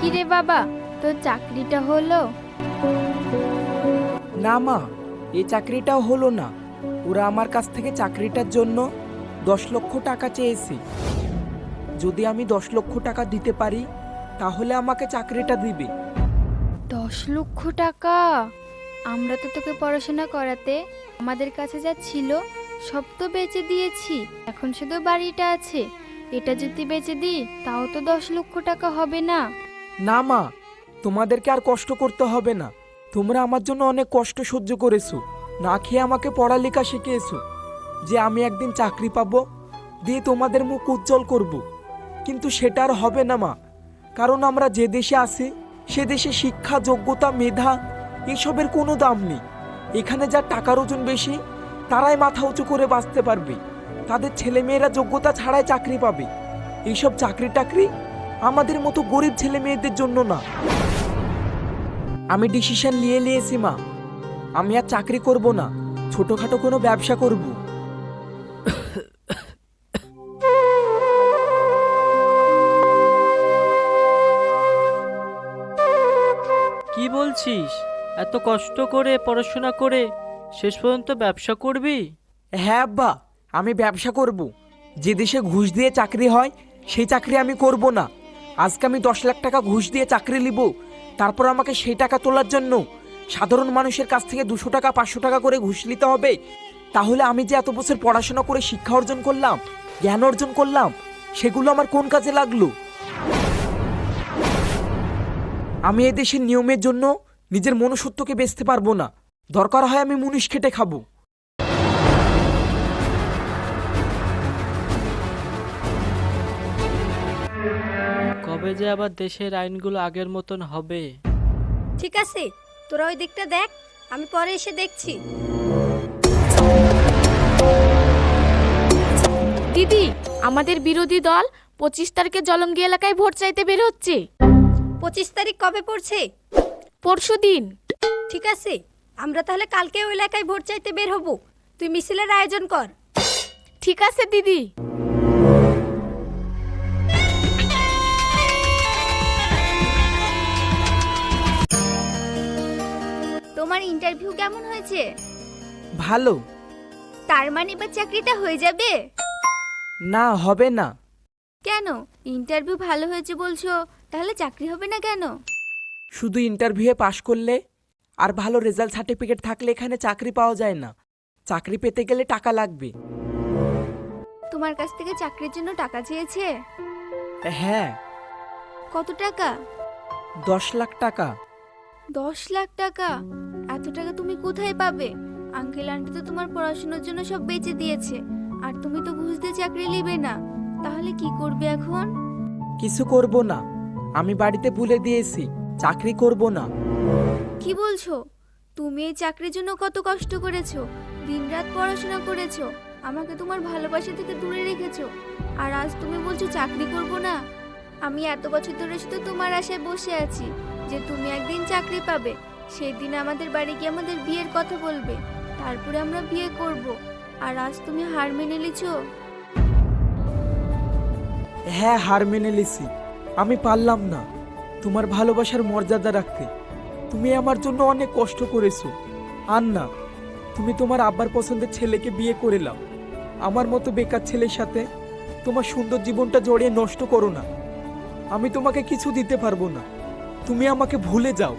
কিরে বাবা তোর চাকরিটা হলো? না মা এই চাকরিটাও হলো না। ওরা আমার কাছ থেকে চাকরিটার জন্য দশ লক্ষ টাকা চেয়েছে। যদি আমি দশ লক্ষ টাকা দিতে পারি তাহলে আমাকে চাকরিটা দিবে। দশ লক্ষ টাকা? আমরা তো তোকে পড়াশোনা করাতে আমাদের কাছে যা ছিল, সব তো বেচে দিয়েছি। এখন শুধু বাড়িটা আছে। এটা যদি বেচে দিই, তাও তো দশ লক্ষ টাকা হবে না। না মা, তোমাদেরকে আর কষ্ট করতে হবে না। তোমরা আমার জন্য অনেক কষ্ট সহ্য করেছ। না খেয়ে আমাকে পড়ালেখা শিখিয়েছো। যে আমি একদিন চাকরি পাবো, দিয়ে তোমাদের মুখ উজ্জ্বল করব। কিন্তু সেটা আর হবে না মা। কারণ আমরা যে দেশে আছি, সে দেশে শিক্ষা, যোগ্যতা, মেধা, এসবের কোনো দাম নেই। এখানে যার টাকার ওজন বেশি, তারাই মাথা উঁচু করে বাঁচতে পারবে। তাদের ছেলেমেয়েরা যোগ্যতা ছাড়াই চাকরি পাবে। এইসব চাকরি টাকরি আমাদের মতো গরিব ছেলে মেয়েদের জন্য না। আমি ডিসিশন নিয়ে নিয়েছি, মা। আমি আর চাকরি করব না। ছোটখাটো কোনো ব্যবসা করব। কি বলছিস? এত কষ্ট করে পড়াশোনা করে শেষ পর্যন্ত ব্যবসা করবি? হ্যাঁ আব্বা, আমি ব্যবসা করব। যে দেশে ঘুষ দিয়ে চাকরি হয়, সেই চাকরি আমি করব না। আজকে আমি দশ লাখ টাকা ঘুষ দিয়ে চাকরি নিব। তারপর আমাকে সেই টাকা তোলার জন্য সাধারণ মানুষের কাছ থেকে দুশো টাকা, পাঁচশো টাকা করে ঘুষ নিতে হবে। তাহলে আমি যে এত বছর পড়াশোনা করে শিক্ষা অর্জন করলাম, জ্ঞান অর্জন করলাম, সেগুলো আমার কোন কাজে লাগল? আমি এই দেশের নিয়মের জন্য নিজের মনুষ্যত্বকে বেচতে পারব না। দরকার হয় আমি মুনিশ খেটে খাব। কবে যে আবার দেশের আইনগুলো আগের মতন হবে? ঠিক আছে তোরা ওই দিকটা দেখ আমি পরে এসে দেখছি। দিদি আমাদের বিরোধী দল পঁচিশ তারিখে জলঙ্গি এলাকায় ভোট চাইতে বের হচ্ছে। পঁচিশ তারিখ কবে পড়ছে? পরশু দিন। ঠিক আছে আমরা তাহলে কালকে ওই এলাকায় ভোট চাইতে বের হব। তুই মিছিলের আয়োজন কর। ঠিক আছে দিদি। তোমার ইন্টারভিউ কেমন হয়েছে? ভালো। তার মানে এবার চাকরিটা হয়ে যাবে? না হবে না। কেন? ইন্টারভিউ ভালো হয়েছে বলছো তাহলে চাকরি হবে না কেন? শুধু ইন্টারভিউয়ে পাশ করলে আর ভালো রেজাল্ট সার্টিফিকেট থাকলে এখানে চাকরি পাওয়া যায় না। চাকরি পেতে গেলে টাকা লাগবে। তোমার কাছ থেকে চাকরির জন্য টাকা চেয়েছে? হ্যাঁ। কত টাকা? দশ লাখ টাকা। দশ লাখ টাকা? এত টাকা তুমি কোথায় পাবে? আঙ্কেল আন্টি তো তোমার পড়াশোনার জন্য সব বেচে দিয়েছে। আর তুমি তো ঘুষ দিয়ে চাকরি নিবে না। তাহলে কি করবে এখন? কিছু করব না। আমি বাড়িতে ভুলে দিয়েছি। চাকরি করব না। কি বলছো? তুমি এই চাকরির জন্য কত কষ্ট করেছ দিনরাত পড়াশোনা করেছ আমাকে তোমার ভালোবাসা থেকে দূরে রেখেছো আর আজ তুমি বলছো চাকরি করব না। আমি এত বছর ধরে শুধু তোমার আশায় বসে আছি যে তুমি একদিন চাকরি পাবে সেই দিন আমাদের বাড়ি গিয়ে আমাদের বিয়ের কথা বলবে তারপরে আমরা বিয়ে করব আর আজ তুমি হার মেনে নিছো? হ্যাঁ হার মেনে লিছি আমি পারলাম না। তোমার ভালোবাসার মর্যাদা রাখতে। তুমি আমার জন্য অনেক কষ্ট করেছ। আর না তুমি তোমার আব্বার পছন্দের ছেলেকে বিয়ে করেলাম আমার মতো বেকার ছেলের সাথে তোমার সুন্দর জীবনটা জড়িয়ে নষ্ট করো না। আমি তোমাকে কিছু দিতে পারব না। তুমি আমাকে ভুলে যাও।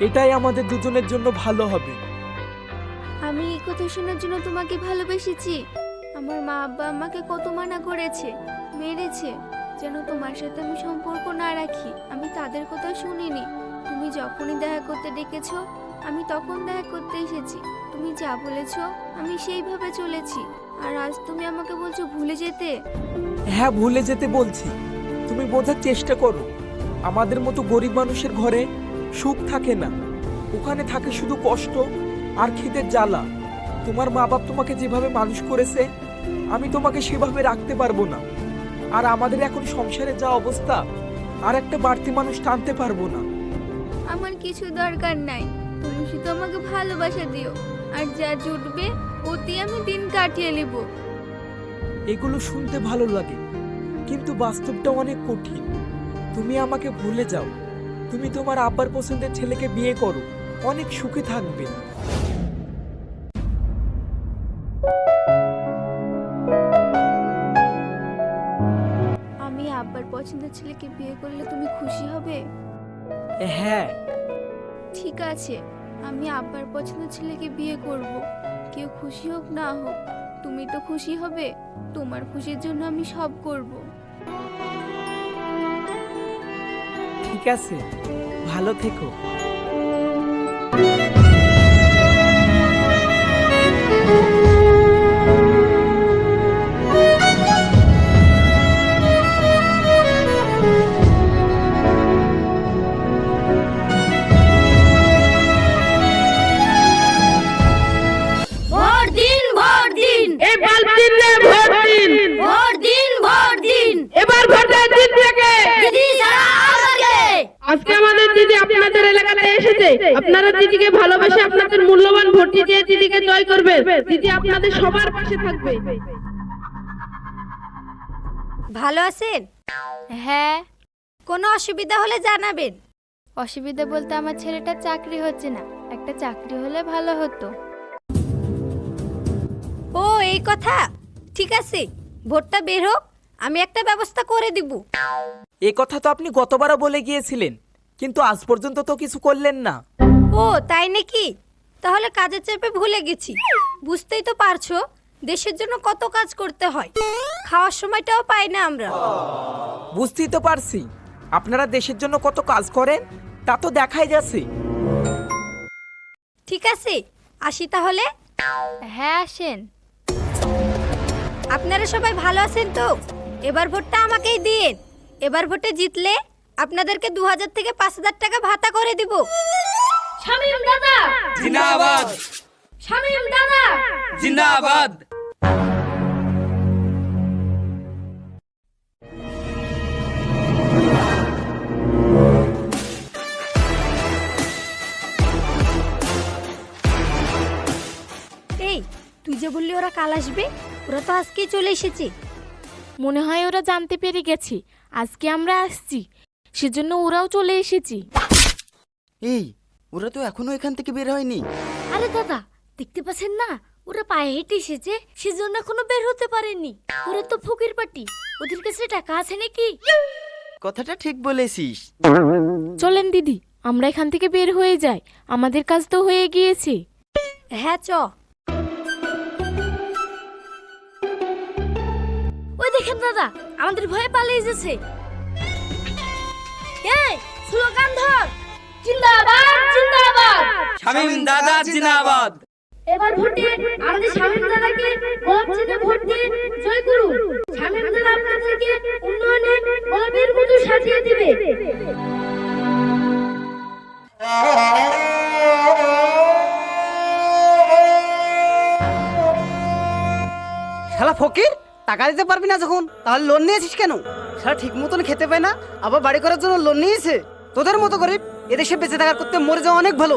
এটাই আমাদের দুজনের জন্য ভালো হবে। আমি এই কথা শোনার জন্য তোমাকে ভালোবেসেছি। আমার মা আব্বা আমাকে কত মানা করেছে, মেরেছে। যেন তোমার সাথে আমি সম্পর্ক না রাখি, আমি তাদের কথা শুনিনি। তুমি যখনই দেখা করতে ডেকেছো আমি তখন দেখা করতে এসেছি। তুমি যা বলেছ, আমি সেইভাবে চলেছি। আর আজ তুমি আমাকে বলছো ভুলে যেতে? হ্যাঁ ভুলে যেতে বলছি। তুমি বোঝার চেষ্টা করো। আমাদের মতো গরিব মানুষের ঘরে সুখ থাকে না। ওখানে থাকে শুধু কষ্ট আর খিদের জ্বালা। তোমার মা বাপ তোমাকে যেভাবে মানুষ করেছে, আমি তোমাকে সেভাবে রাখতে পারব না। আর আমাদের এখন সংসারে যা অবস্থা আর একটা বাড়তি মানুষ টানতে পারব না। আমার কিছু দরকার নাই। তুমি শুধু আমাকে ভালোবাসা দিও। আর যা জুটবে ওতে আমি দিন কাটিয়ে নেব। এগুলো শুনতে ভালো লাগে কিন্তু বাস্তবটা অনেক কঠিন। তুমি আমাকে ভুলে যাও। তুমি তোমার আব্বার পছন্দের ছেলেকে বিয়ে করো। অনেক সুখে থাকবে। ছেলেকে বিয়ে করলে তুমি খুশি হবে? হ্যাঁ। ঠিক আছে আমি আব্বার পছন্দের ছেলেকে বিয়ে করব। কেউ খুশি হোক না হোক তুমি তো খুশি হবে তোমার খুশির জন্য আমি সব করব। ঠিক আছে ভালো থেকো। আজকে আমাদের দিদি আপনাদের এলাকাতে এসেছে। আপনারা দিদিকে ভালোবাসে আপনাদের মূল্যবান ভোট দিয়ে দিদিকে জয় করবেন। দিদি আপনাদের সবার পাশে থাকবে। ভালো আছেন? হ্যাঁ। কোনো অসুবিধা হলে জানাবেন। অসুবিধা বলতে আমার ছেলেটার চাকরি হচ্ছে না। একটা চাকরি হলে ভালো হতো। ও এই কথা? ঠিক আছে ভোটটা বের হোক আমি একটা ব্যবস্থা করে দিব। এ কথা তো আপনি গতবারও বলে গিয়েছিলেন। কিন্তু আজ পর্যন্ত তো কিছু করলেন না। ও তাই নাকি? তাহলে কাজের চেপে ভুলে গেছি। বুঝতেই তো পারছ দেশের জন্য কত কাজ করতে হয়। খাওয়ার সময়টাও পাই না আমরা। বুঝতেই তো পারছি। আপনারা দেশের জন্য কত কাজ করেন তা তো দেখাই যাচ্ছে। ঠিক আছে আসি তাহলে। হ্যাঁ আসেন। আপনারা সবাই ভালো আছেন তো? এবার ভোটটা আমাকেই দিন এবার ভোটে জিতলে আপনাদেরকে দু হাজার থেকে পাঁচ হাজার টাকা ভাতা করে দিব। শামিম দাদা! জিন্দাবাদ। শামিম দাদা! জিন্দাবাদ। এই তুই যে বললি ওরা কাল আসবে ওরা তো আজকেই চলে এসেছে। মনে হয় ওরা জানতে পেরে গেছে। আজকে আমরা আসছি। সেজন্য ওরাও চলে এসেছি। এই ওরা তো এখনও এখান থেকে বের হয়নি। আরে দাদা দেখতে পাচ্ছেন না? ওরা পায়ে হেঁটে এসেছে সেজন্য এখনও বের হতে পারেনি। ওরা তো ফকির পাটি ওদের কাছে টাকা আছে নাকি? কথাটা ঠিক বলেছিস। চলেন দিদি আমরা এখান থেকে বের হয়ে যাই। আমাদের কাজ তো হয়ে গিয়েছে। হ্যাঁ চ। ওই দেখেন দাদা আমাদের ভয়ে পালিয়ে যাচ্ছে এই স্লোগান ধর। জিন্দাবাদ জিন্দাবাদ। শামিম দাদা জিন্দাবাদ। এবার ভোটে আমাদের শামীম দাদাকে গোলাপ চিহ্নে ভোট দিয়ে জয় করুন। শামীম দাদা আপনাদেরকে উন্নয়নে গোলাপের মতো সাজিয়ে দিবে। শালা ফকির টাকা দিতে পারবি না যখন, তাহলে লোন নিয়েছিস কেন? শালা ঠিক মতন খেতে পায় না, আবার বাড়ি করার জন্য লোন নিয়েছে। তোদের মতো গরিব, এদেশে বেঁচে থাকার করতে মরে যাওয়া অনেক ভালো।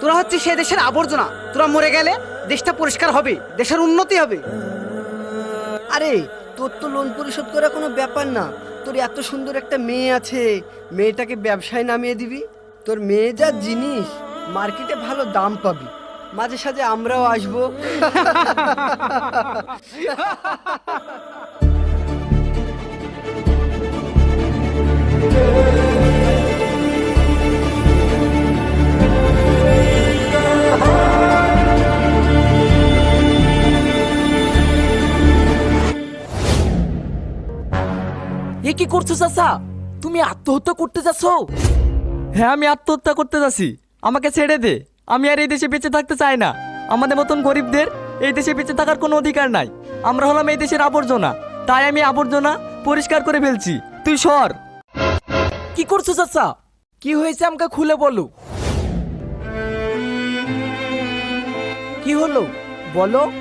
তোরা হচ্ছে সে দেশের আবর্জনা। তোরা মরে গেলে দেশটা পরিষ্কার হবে, দেশের উন্নতি হবে। আরে, তোর তো লোন পরিশোধ করা কোনো ব্যাপার না। তোর এত সুন্দর একটা মেয়ে আছে, মেয়েটাকে ব্যবসায় নামিয়ে দিবি। তোর মেয়ে যা জিনিস মার্কেটে ভালো দাম পাবি। মাঝে সাঝে আমরাও আসব। এ কি করছ চাচা? তুমি আত্মহত্যা করতে যাচ্ছ? হ্যাঁ আমি আত্মহত্যা করতে যাচ্ছি। আমাকে ছেড়ে দে। আমি আর এই দেশে বেঁচে থাকতে চাই না। আমাদের মতন গরিবদের এই দেশে বেঁচে থাকার কোনো অধিকার নাই। আমরা হলাম এই দেশের আবর্জনা। তাই আমি আবর্জনা পরিষ্কার করে ফেলছি। তুই সর। কি করছ চাচা কি হয়েছে আমাকে খুলে বলো। কি হলো? বলো।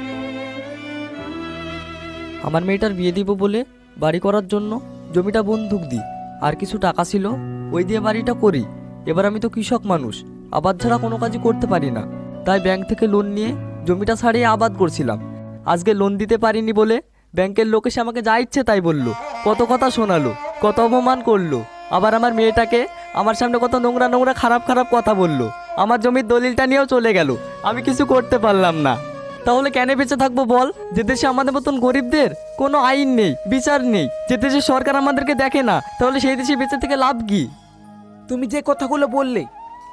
আমার মেয়েটার বিয়ে দিব বলে বাড়ি করার জন্য জমিটা বন্দুক দিই। আর কিছু টাকা ছিল ওই দিয়ে বাড়িটা করি। এবার আমি তো কৃষক মানুষ। আবাদ ছাড়া কোনো কাজই করতে পারি না। তাই ব্যাংক থেকে লোন নিয়ে জমিটা ছাড়িয়ে আবাদ করছিলাম। আজকে লোন দিতে পারিনি বলে ব্যাংকের লোক এসে আমাকে যা ইচ্ছে তাই বলল। কত কথা শোনালো, কত অপমান করল। আবার আমার মেয়েটাকে আমার সামনে কত নোংরা নোংরা খারাপ খারাপ কথা বলল। আমার জমির দলিলটা নিয়েও চলে গেল, আমি কিছু করতে পারলাম না। তাহলে কেন বেঁচে থাকব বল? যে দেশে আমাদের মতন গরিবদের কোনো আইন নেই, বিচার নেই। যে দেশে সরকার আমাদেরকে দেখে না, তাহলে সেই দেশে বেঁচে থেকে লাভ কি? তুমি যে কথাগুলো বললে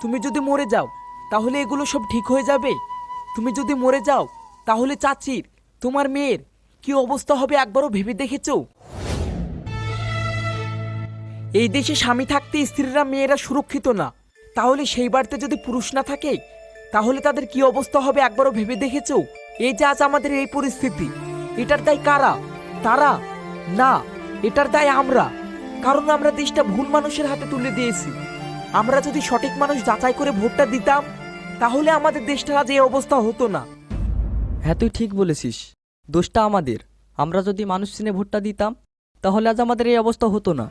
তুমি যদি মরে যাও, তাহলে এগুলো সব ঠিক হয়ে যাবে। তুমি যদি মরে যাও, তাহলে চাচির, তোমার মেয়ের কি অবস্থা হবে একবারও ভেবে দেখেছ? এই দেশে স্বামী থাকতে স্ত্রীরা মেয়েরা সুরক্ষিত না। তাহলে সেই বাড়িতে যদি পুরুষ না থাকে, তাহলে তাদের কি অবস্থা হবে একবারও ভেবে দেখেছ? এই যে আজ আমাদের এই পরিস্থিতি, এটার দায় কারা? তারা? না, এটার দায় আমরা। কারণ আমরা দেশটা ভুল মানুষের হাতে তুলে দিয়েছি। আমরা যদি সঠিক মানুষ যাচাই করে ভোটটা দিতাম তাহলে আমাদের দেশটার আজ এই অবস্থা হতো না। হ্যাঁ তুই ঠিক বলেছিস। দোষটা আমাদের। আমরা যদি মানুষ চিনে ভোটটা দিতাম তাহলে আজ আমাদের এই অবস্থা হতো না।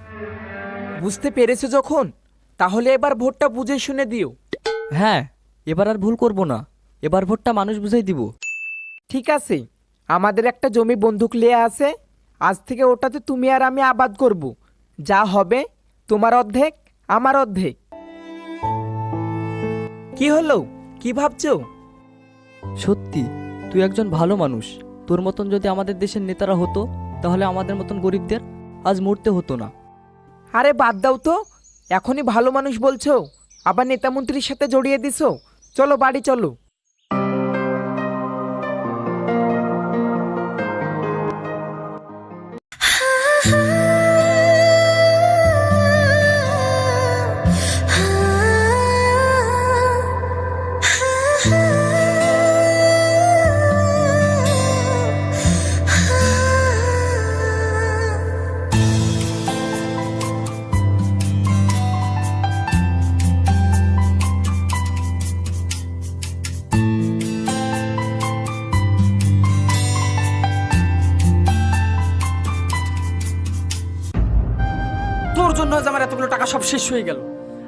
বুঝতে পেরেছ যখন? তাহলে এবার ভোটটা বুঝে শুনে দিও। হ্যাঁ এবার আর ভুল করব না। এবার ভোটটা মানুষ বুঝাই দিব। ঠিক আছে। আমাদের একটা জমি বন্দুক লিয়ে আছে। আজ থেকে ওটাতে তুমি আর আমি আবাদ করব। যা হবে তোমার অর্ধেক আমার অর্ধেক। কি হলো? কি ভাবছ? সত্যি তুই একজন ভালো মানুষ। তোর মতন যদি আমাদের দেশের নেতারা হতো তাহলে আমাদের মতন গরিবদের আজ মরতে হতো না। আরে বাদ দাও তো। এখনই ভালো মানুষ বলছো। আবার নেতামন্ত্রীর সাথে জড়িয়ে দিছো। চলো বাড়ি চলো। শেষ হয়ে গেল।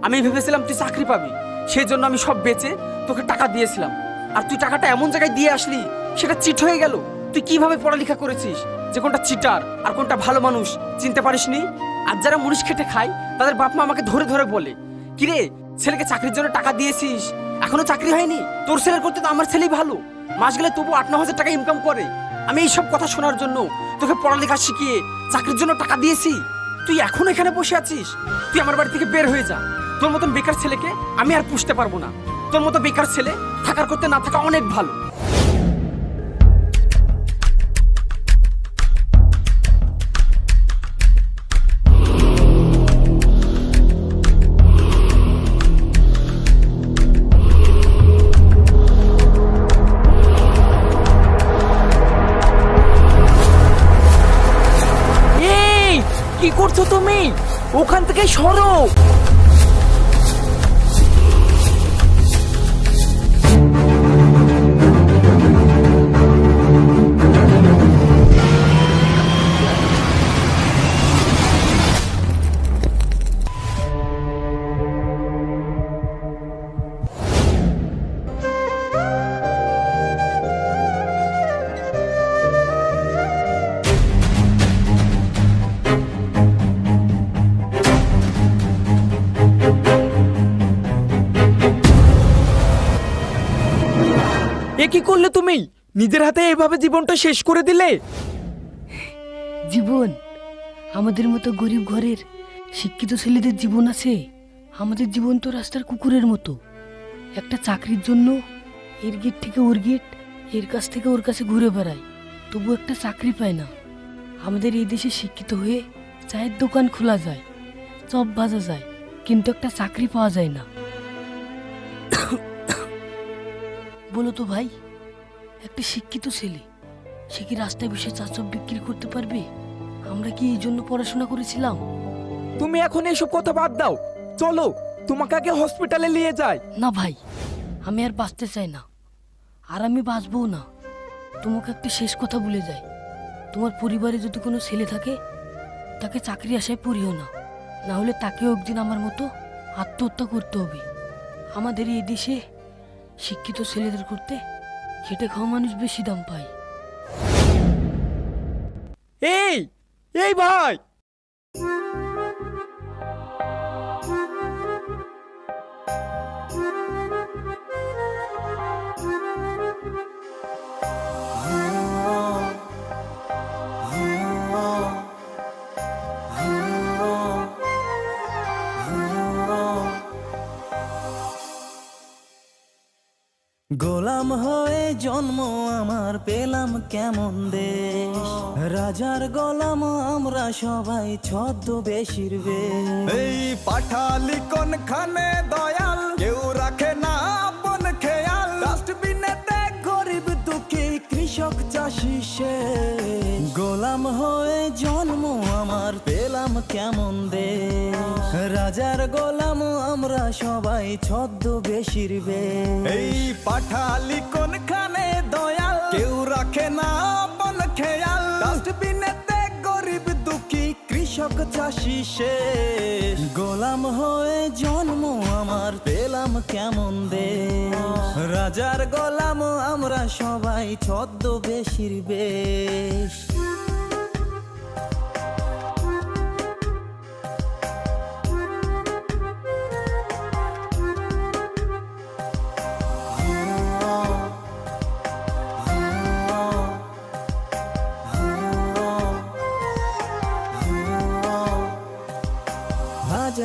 আমি ভেবেছিলাম, তুই চাকরি পাবি। সেই জন্য আমি সব বেচে তোকে টাকা দিয়েছিলাম। আর তুই টাকাটা এমন জায়গায় দিয়ে আসলি, সেটা চিট হয়ে গেল। তুই কীভাবে পড়ালেখা করেছিস? যে কোনটা চিটার আর কোনটা ভালো মানুষ, চিনতে পারিসনি? আর যারা মুনিশ খেটে খায়, তাদের বাপ মা আমাকে ধরে ধরে বলে, কিরে, ছেলেকে চাকরির জন্য টাকা দিয়েছিস? এখনও চাকরি হয়নি? তোর ছেলের করতে তো আমার ছেলেই ভালো। মাস গেলে তবু আট, ন হাজার টাকা ইনকাম করে। আমি এইসব কথা শোনার জন্য তোকে পড়ালেখা শিখিয়ে চাকরির জন্য টাকা দিয়েছি। তুই এখন এখানে বসে আছিস? তুই আমার বাড়ি থেকে বের হয়ে যা। তোর মতন বেকার ছেলেকে আমি আর পুষতে পারব না। তোর মতো বেকার ছেলে থাকার করতে না থাকা অনেক ভালো। ওখান থেকে সরো। কি করলে তুমি? নিজের হাতে এভাবে জীবনটা শেষ করে দিলে? জীবন আমাদের মতো গরিব ঘরের শিক্ষিত ছেলেদের জীবন আছে। আমাদের জীবন তো রাস্তার কুকুরের মতো। একটা চাকরির জন্য এর গেট থেকে ওর গেট, এর কাছ থেকে ওর কাছে ঘুরে বেড়ায়। তবু একটা চাকরি পায় না। আমাদের এই দেশে শিক্ষিত হয়ে চায়ের দোকান খোলা যায়, চপ ভাজা যায়, কিন্তু একটা চাকরি পাওয়া যায় না। বলো তো ভাই একটা শিক্ষিত ছেলে সে কি রাস্তায় বসে চা চপ বিক্রি করতে পারবে? আমরা কি এই জন্য পড়াশোনা করেছিলাম? তুমি এখন এসব কথা বাদ দাও। চলো তোমাকে আগে হসপিটালে নিয়ে যাই। না ভাই আমি আর বাঁচতে চাই না। আর আমি বাঁচবও না। তোমাকে একটা শেষ কথা বলে যাই। তোমার পরিবারে যদি কোনো ছেলে থাকে তাকে চাকরি আশায় পড়িও না। না হলে তাকেও একদিন আমার মতো আত্মহত্যা করতে হবে। আমাদের এই দেশে শিক্ষিত ছেলেদের করতে খেটে খাওয়া মানুষ বেশি দাম পায়। এই এই ভাই! গোলাম হয়ে জন্ম আমার পেলাম কেমন দেশ? রাজার গোলাম আমরা সবাই ছদ্ম বেশির এই পাঠালি কোনখানে দয়াল? কেউ রাখে না কৃষক চাষি সে গোলাম হয়ে জন্ম আমার, পেলাম কেমন দে রাজার গোলাম আমরা সবাই ছদ্ম বেশির এই পাঠালি কোনখানে দয়াল? কেউ রাখে না বল খেয়াল। ডাস্টবিনে কৃষক চাষি শেষ। গোলাম হয়ে জন্ম আমার, পেলাম কেমন দেশ? রাজার গোলাম আমরা সবাই ছদ্ম বেশির বেশ।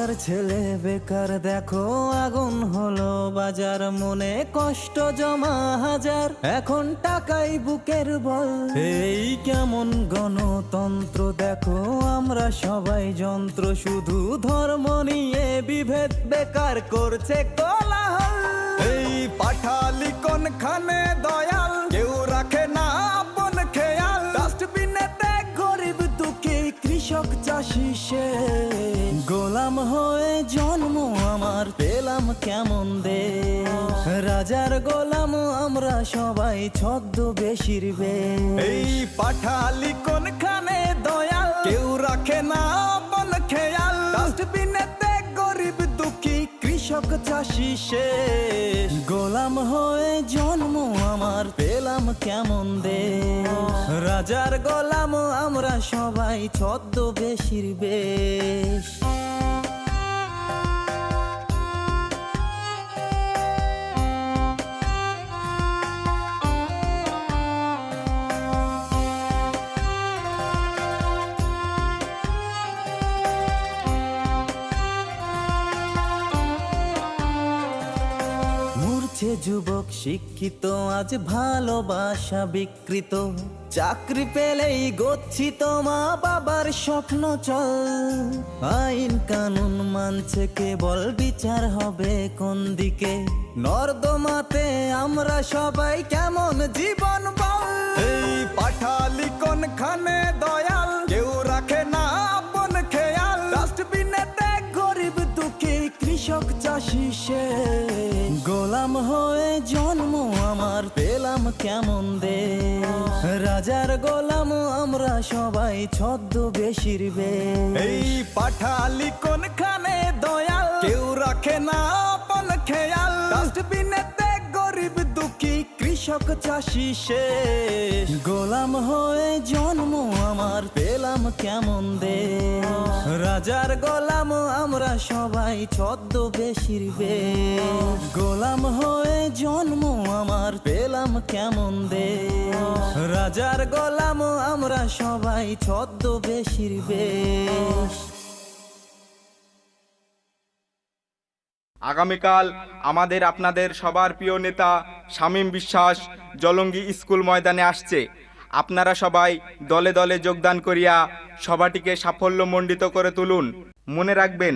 হাজার ছেলে, বেকার দেখো, আগুন হলো বাজার। মনে কষ্ট জমা হাজার, এখন টাকাই বুকের বল। এই কেমন গণতন্ত্র দেখো, আমরা সবাই যন্ত্র, শুধু ধর্ম নিয়ে বিভেদ বেকার করছে কোলাহল। এই পাঠালি কোনখানে দয়াল? কেউ রাখে না আপন খেয়াল। ডাস্টবিনে দেখ গরিব দুঃখী কৃষক চাষি সে। হয়ে জন্ম আমার পেলাম কেমন দেশ? রাজার গোলাম আমরা সবাই ছদ্ম বেশির বে এই পাঠালি কোনখানে দয়াল? কেউ রাখে না আপন খেয়াল। ডাস্টবিনে দেখ গরিব দুঃখী কৃষক চাষি সে গোলাম হয়ে জন্ম আমার পেলাম কেমন দেশ? রাজার গোলাম আমরা সবাই ছদ্ম বেশির বেশ। যুবক শিক্ষিত, আজ ভালোবাসা বিকৃত। চাকরি পেলেই গচ্ছিত মা বাবার স্বপ্ন চল। আইন কানুন মানছে কেবল, বিচার হবে কোন দিকে? নর্দমাতে আমরা সবাই কেমন জীবন এই পাঠালি কোনখানে দয়াল? কেউ রাখে না আপন খেয়াল। ডাস্টবিনে দেখ গরিব দুঃখী, কৃষক চাষি সে গোলাম হয়ে জন্ম আমার পেলাম কেমন দে রাজার গোলাম আমরা সবাই ছদ্ম বেশির বে এই পাঠালি কোনখানে দয়াল? কেউ রাখে না আপন খেয়াল। ডাস্টবিনে দেখ গরিব দুঃখী কৃষক চাষি সে গোলাম হয়ে জন্ম আমার পেলাম কেমন দেশ? রাজার গোলাম, আমরা সবাই ছদ্ম বেশির বেশ। গোলাম হয়ে জন্ম আমার, পেলাম কেমন দে রাজার গোলাম, আমরা সবাই ছদ্ম বেশির বেশ। আগামীকাল আমাদের আপনাদের সবার প্রিয় নেতা শামীম বিশ্বাস জলঙ্গি স্কুল ময়দানে আসছে। আপনারা সবাই দলে দলে যোগদান করিয়া সভাটিকে সাফল্যমণ্ডিত করে তুলুন। মনে রাখবেন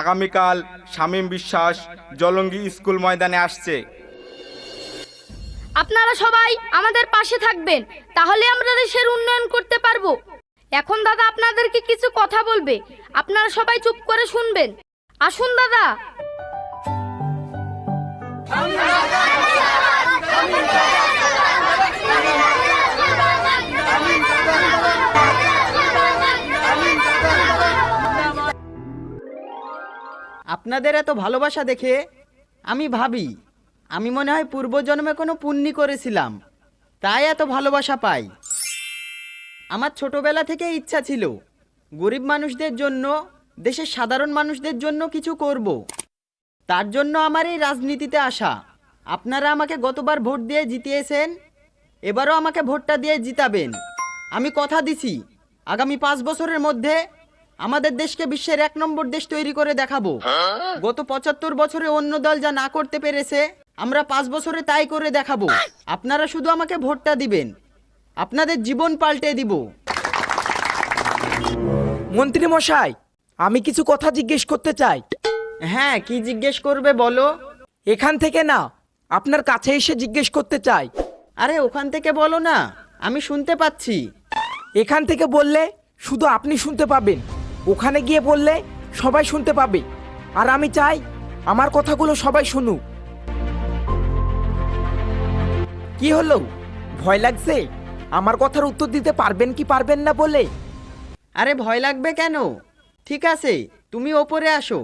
আগামীকাল শামীম বিশ্বাস জলঙ্গি স্কুল ময়দানে আসছে। আপনারা সবাই আমাদের পাশে থাকবেন তাহলে আমরা দেশের উন্নয়ন করতে পারব। এখন দাদা আপনাদেরকে কিছু কথা বলবে আপনারা সবাই চুপ করে শুনবেন। আসুন দাদা। আপনাদের এত ভালোবাসা দেখে আমি ভাবি, আমি মনে হয় পূর্বজন্মে কোনো পুণ্যি করেছিলাম, তাই এত ভালোবাসা পাই। আমার ছোটবেলা থেকে ইচ্ছা ছিল, গরিব মানুষদের জন্য, দেশের সাধারণ মানুষদের জন্য কিছু করব। তার জন্য আমার এই রাজনীতিতে আসা। আপনারা আমাকে গতবার ভোট দিয়ে জিতিয়েছেন, এবারও আমাকে ভোটটা দিয়ে জিতাবেন। আমি কথা দিছি, আগামী পাঁচ বছরের মধ্যে আমাদের দেশকে বিশ্বের এক নম্বর দেশ তৈরি করে দেখাবো। গত পঁচাত্তর বছরে অন্য দল যা না করতে পেরেছে আমরা পাঁচ বছরে তাই করে দেখাবো। আপনারা শুধু আমাকে ভোটটা দিবেন। আপনাদের জীবন পাল্টে দিব। মন্ত্রী মশাই আমি কিছু কথা জিজ্ঞেস করতে চাই। হ্যাঁ কি জিজ্ঞেস করবে বলো? এখান থেকে না আপনার কাছে এসে জিজ্ঞেস করতে চাই। আরে ওখান থেকে বলো না। আমি শুনতে পাচ্ছি। এখান থেকে বললে শুধু আপনি শুনতে পাবেন। ওখানে গিয়ে বললে সবাই শুনতে পাবে। আর আমি চাই আমার কথাগুলো সবাই শুনুক। কি হলো? ভয় লাগছে? আমার কথার উত্তর দিতে পারবেন কি পারবেন না বলে? আরে ভয় লাগবে কেন? ঠিক আছে, তুমি ওপরে আসো।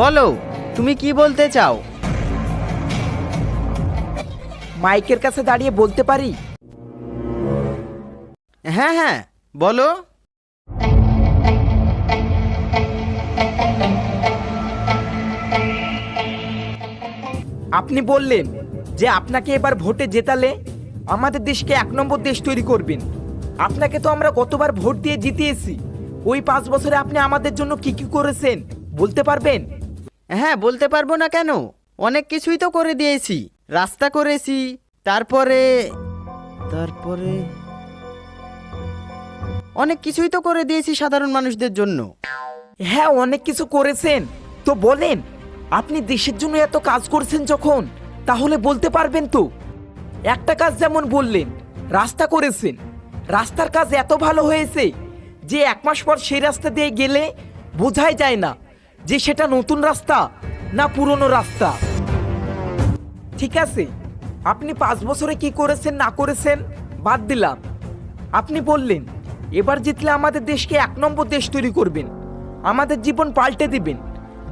বলো তুমি কি বলতে চাও? মাইকের কাছে দাঁড়িয়ে বলতে পারি? হ্যাঁ হ্যাঁ বলো। আপনি বললেন যে আপনাকে এবার ভোটে জেতালে আমাদের দেশকে এক নম্বর দেশ তৈরি করবেন। আপনাকে তো আমরা কতবার ভোট দিয়ে জিতিয়েছি। ওই পাঁচ বছরে আপনি আমাদের জন্য কি কি করেছেন, বলতে পারবেন? হ্যাঁ বলতে পারব না কেন। অনেক কিছুই তো করে দিয়েছি। রাস্তা করেছি, তারপরে তারপরে, অনেক কিছুই তো করে দিয়েছি সাধারণ মানুষদের জন্য। হ্যাঁ অনেক কিছু করেছেন। তো বলেন, আপনি দেশের জন্য এত কাজ করছেন যখন, তাহলে বলতে পারবেন তো? একটা কাজ যেমন বললেন, রাস্তা করেছেন। রাস্তার কাজ এত ভালো হয়েছে যে এক মাস পর সেই রাস্তা দিয়ে গেলে বোঝাই যায় না। যে সেটা নতুন রাস্তা না পুরনো রাস্তা। ঠিক আছে? আপনি পাঁচ বছরে কি করেছেন, না করেছেন, বাদ দিলাম। আপনি বললেন, এবার জিতলে আমাদের দেশকে এক নম্বর দেশ তৈরি করবেন। আমাদের জীবন পাল্টে দিবেন।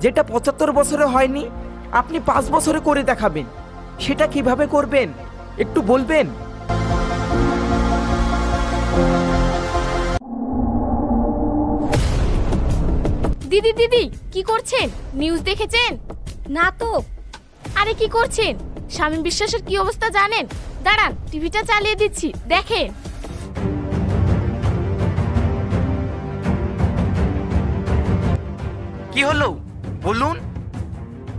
যেটা পঁচাত্তর বছরে হয়নি, আপনি পাঁচ বছরে করে দেখাবেন। সেটা কীভাবে করবেন, একটু বলবেন? দিদি দিদি কি করছেন? নিউজ দেখেছেন? না তো। আরে কি করছেন? স্বামী বিশ্বাসের কি অবস্থা জানেন? দাঁড়ান টিভিটা চালিয়ে দিচ্ছি দেখেন। কি হলো? বলুন।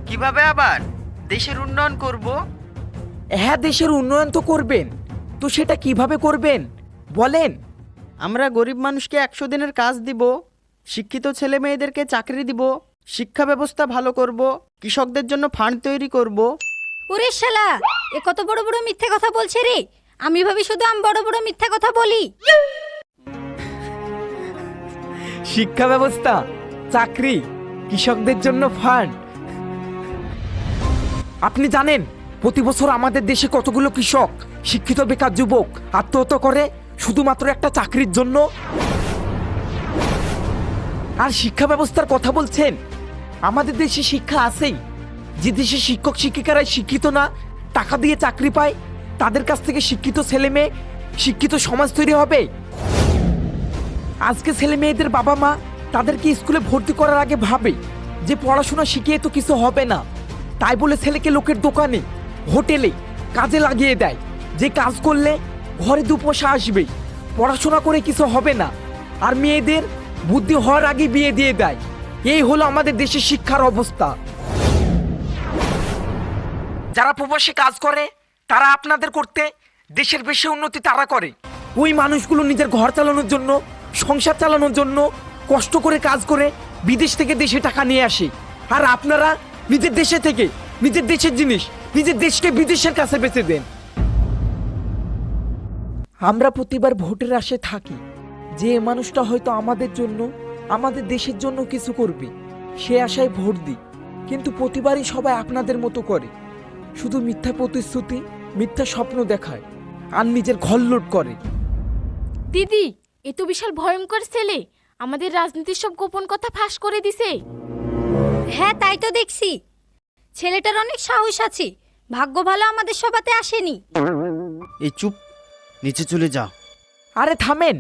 কীভাবে আবার? দেশের উন্নয়ন করব? হ্যাঁ দেশের উন্নয়ন তো করবেন। তো সেটা কীভাবে করবেন? বলেন। আমরা গরিব মানুষকে একশো দিনের কাজ দিব। শিক্ষিত ছেলে মেয়েদেরকে চাকরি দিব শিক্ষা ব্যবস্থা ভালো করব কৃষকদের জন্য ফান্ড তৈরি করব। ওরে শালা এ কত বড় বড় মিথ্যে কথা বলছে রে। আমি ভাবি শুধু আমি বড় বড় মিথ্যা কথা বলি। শিক্ষা ব্যবস্থা চাকরি কৃষকদের জন্য ফান্ড। আপনি জানেন প্রতি বছর আমাদের দেশে কতগুলো কৃষক শিক্ষিত বেকার যুবক আত্মহত্যা করে শুধুমাত্র একটা চাকরির জন্য? আর শিক্ষা ব্যবস্থার কথা বলছেন? আমাদের দেশে শিক্ষা আছেই। যে দেশে শিক্ষক, শিক্ষিকারাই শিক্ষিত না, টাকা দিয়ে চাকরি পায়, তাদের কাছ থেকে শিক্ষিত ছেলে মেয়ে, শিক্ষিত সমাজ তৈরি হবে। আজকে ছেলে মেয়েদের বাবা মা তাদেরকে স্কুলে ভর্তি করার আগে ভাবে যে পড়াশোনা শিখিয়ে তো কিছু হবে না। তাই বলে ছেলেকে লোকের দোকানে, হোটেলে কাজে লাগিয়ে দেয়। যে কাজ করলে ঘরে দু পয়সা আসবে পড়াশোনা করে কিছু হবে না। আর মেয়েদের বুদ্ধি হওয়ার আগে বিয়ে দিয়ে দেয়। এই হলো আমাদের দেশের শিক্ষার অবস্থা। যারা প্রবাসী কাজ করে, তারা আপনাদের করতে দেশের বেশি উন্নতি তারা করে। ওই মানুষগুলো নিজের ঘর চালানোর জন্য, সংসার চালানোর জন্য কষ্ট করে কাজ করে বিদেশ থেকে দেশে টাকা নিয়ে আসে। আর আপনারা নিজের দেশে থেকে নিজের দেশের জিনিস নিজের দেশকে বিদেশের কাছে বেচে দেন। আমরা প্রতিবার ভোটের আশে থাকি। যে মানুষটা হয়তো আমাদের জন্য আমাদের দেশের জন্য কিছু করবে সে আশায় ভোট দিই কিন্তু প্রতিবারই সবাই আপনাদের মতো করে। শুধু মিথ্যা প্রতিশ্রুতি মিথ্যা স্বপ্ন দেখায় আর নিজের ঘর লুট করে। দিদি এ তো বিশাল ভয়ঙ্কর ছেলে। আমাদের রাজনীতির সব গোপন কথা ফাঁস করে দিছে। হ্যাঁ তাই তো দেখছি। ছেলেটার অনেক সাহস আছে। ভাগ্য ভালো আমাদের সভাতে আসেনি। এই চুপ নিচে চলে যা। আরে থামেন।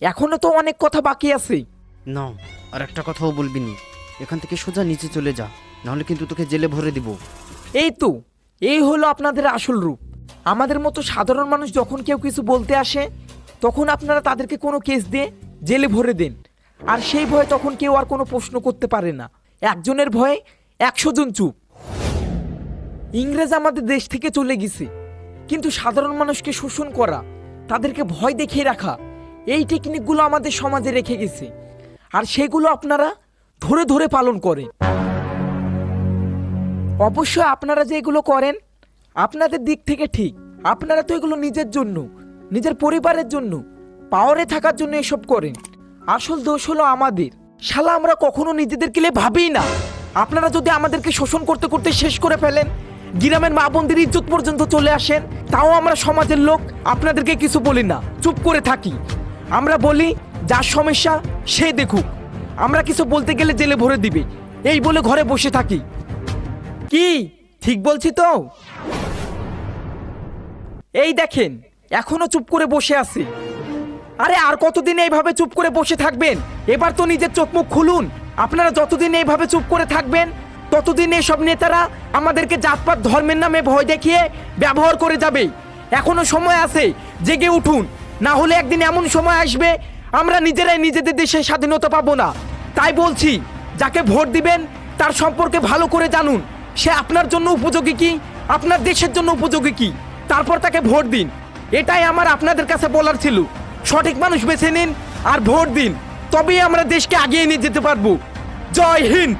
এখনও তো অনেক কথা বাকি আছে। না আর একটা কথাও বলবি নি। এখান থেকে সোজা নিচে চলে যা নাহলে কিন্তু তোকে জেলে ভরে দিব। এই তো এই হলো আপনাদের আসল রূপ। আমাদের মতো সাধারণ মানুষ যখন কেউ কিছু বলতে আসে তখন আপনারা তাদেরকে কোনো কেস দিয়ে জেলে ভরে দেন। আর সেই ভয়ে তখন কেউ আর কোনো প্রশ্ন করতে পারে না। একজনের ভয়ে একশো জন চুপ। ইংরেজ আমাদের দেশ থেকে চলে গেছে। কিন্তু সাধারণ মানুষকে শোষণ করা তাদেরকে ভয় দেখিয়ে রাখা এই টেকনিকগুলো আমাদের সমাজে রেখে গেছে। আর সেগুলো আপনারা ধরে ধরে পালন করেন। অবশ্যই আপনারা যে এগুলো করেন, আপনাদের দিক থেকে ঠিক। আপনারা তো এগুলো নিজের জন্য, নিজের পরিবারের জন্য, পাওয়ারে থাকার জন্য এসব করেন। আসল দোষ হলো আমাদের। শালা, আমরা কখনো নিজেদেরকে নিয়ে ভাবি না। আপনারা যদি আমাদেরকে শোষণ করতে করতে শেষ করে ফেলেন, গ্রামের মা বোনদের ইজ্জত পর্যন্ত চলে আসেন, তাও আমরা সমাজের লোক, আপনাদেরকে কিছু বলি না। চুপ করে থাকি। আমরা বলি যার সমস্যা, সে দেখুক। আমরা কিছু বলতে গেলে জেলে ভরে দিবে। এই বলে ঘরে বসে থাকি। কি? ঠিক বলছি তো? এই দেখেন, এখনও চুপ করে বসে আছি। আরে, আর কতদিন এইভাবে চুপ করে বসে থাকবেন? এবার তো নিজের চোখ মুখ খুলুন। আপনারা যতদিন এইভাবে চুপ করে থাকবেন, ততদিন এসব নেতারা আমাদেরকে জাতপাত ধর্মের নামে ভয় দেখিয়ে ব্যবহার করে যাবে। এখনও সময় আছে, জেগে উঠুন। না হলে একদিন এমন সময় আসবে, আমরা নিজেরাই নিজেদের দেশে স্বাধীনতা পাবো না। তাই বলছি, যাকে ভোট দিবেন, তার সম্পর্কে ভালো করে জানুন। সে আপনার জন্য উপযোগী কি? আপনার দেশের জন্য উপযোগী কি? তারপর তাকে ভোট দিন। এটাই আমার আপনাদের কাছে বলার ছিল। সঠিক মানুষ বেছে নিন আর ভোট দিন। তবেই আমরা দেশকে আগিয়ে নিয়ে যেতে পারব। জয় হিন্দ!